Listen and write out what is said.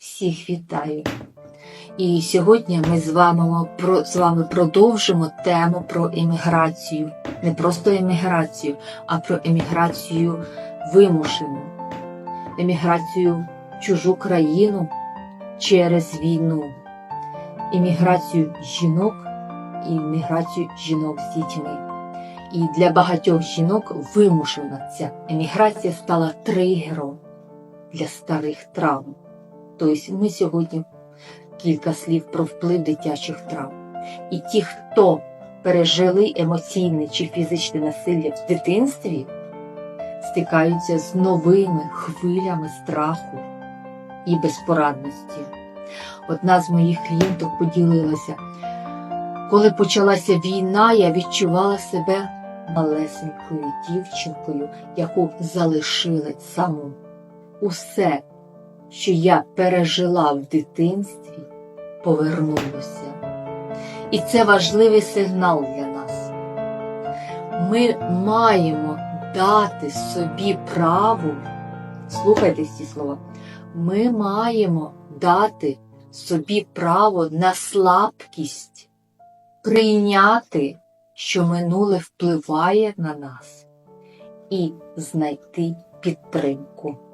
Всіх вітаю! І сьогодні ми з вами, з вами продовжимо тему про еміграцію. Не просто еміграцію, а про еміграцію вимушену, еміграцію в чужу країну через війну, еміграцію жінок і еміграцію жінок з дітьми. І для багатьох жінок вимушена ця еміграція стала тригером для старих травм. Тобто ми сьогодні кілька слів про вплив дитячих травм. І ті, хто пережили емоційне чи фізичне насилля в дитинстві, стикаються з новими хвилями страху і безпорадності. Одна з моїх клієнток поділилася, коли почалася війна, я відчувала себе малесенькою дівчинкою, яку залишили саму. Усе, що я пережила в дитинстві, повернулося. І це важливий сигнал для нас. Ми маємо дати собі право, слухайте ці слова, ми маємо дати собі право на слабкість, прийняти, що минуле впливає на нас, і знайти підтримку.